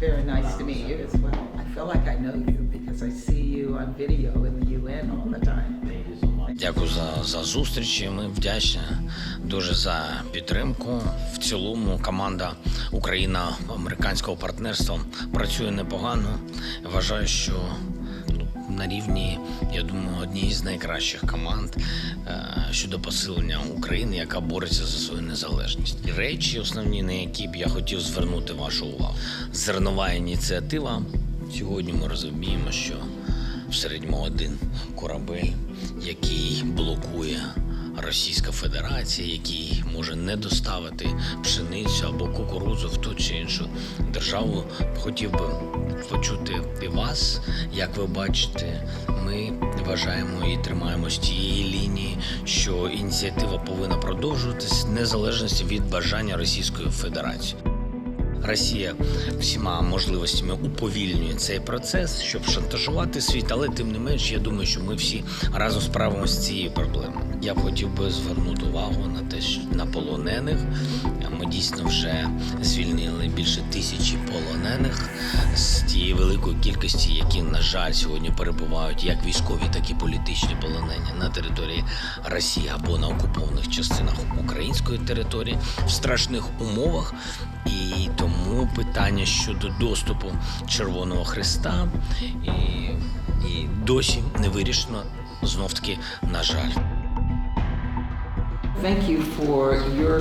Very nice to meet you as well. I feel like I know you because I see you on video in the UN all the time. Дякую за, за зустрічі. Ми вдячні дуже за підтримку. В цілому команда Україна-американського партнерства працює непогано. Вважаю, що ну, на рівні, я думаю, однієї з найкращих команд е, щодо посилення України, яка бореться за свою незалежність. Речі основні, на які б я хотів звернути вашу увагу. Зернова ініціатива. Сьогодні ми розуміємо, що в середньому один корабель, який блокує Російська Федерація, який може не доставити пшеницю або кукурудзу в ту чи іншу державу. Хотів би почути і вас, як ви бачите, ми вважаємо і тримаємось тієї лінії, що ініціатива повинна продовжуватись незалежності від бажання Російської Федерації. Росія всіма можливостями уповільнює цей процес, щоб шантажувати світ, але тим не менш, я думаю, що ми всі разом справимося з цією проблемою. Я б хотів би звернути увагу на те, що на полонених. Ми дійсно вже звільнили більше тисячі полонених з тієї великої кількості, які, на жаль, сьогодні перебувають як військові, так і політичні полонені на території Росії або на окупованих частинах української території в страшних умовах. І тому питання щодо доступу Червоного Христа і, і досі не вирішено знов таки, на жаль.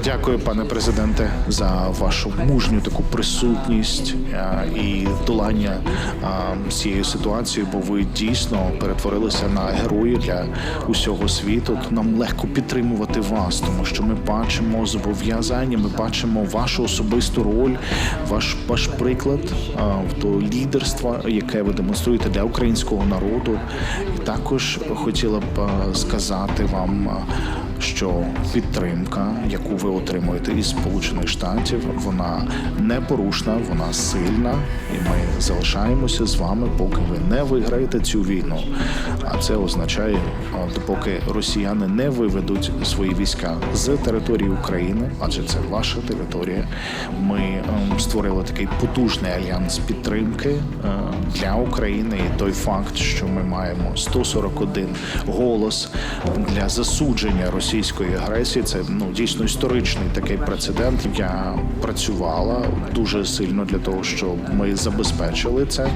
Дякую, пане президенте, за вашу мужню таку присутність е, і долання е, цієї ситуації, бо ви дійсно перетворилися на герої для усього світу. Нам легко підтримувати вас, тому що ми бачимо зобов'язання, ми бачимо вашу особисту роль, ваш ваш приклад е, до лідерства, яке ви демонструєте для українського народу. І також хотіла б е, сказати вам. Що підтримка, яку ви отримуєте із Сполучених Штатів, вона непорушна, вона сильна, і ми залишаємося з вами, поки ви не виграєте цю війну. А це означає, а, допоки росіяни не виведуть свої війська з території України, адже це ваша територія. Ми ем, створили такий потужний альянс підтримки е, для України. І той факт, що ми маємо 141 голос для засудження російської агресії, це ну дійсно історичний такий прецедент. Я працювала дуже сильно для того, щоб ми забезпечили це.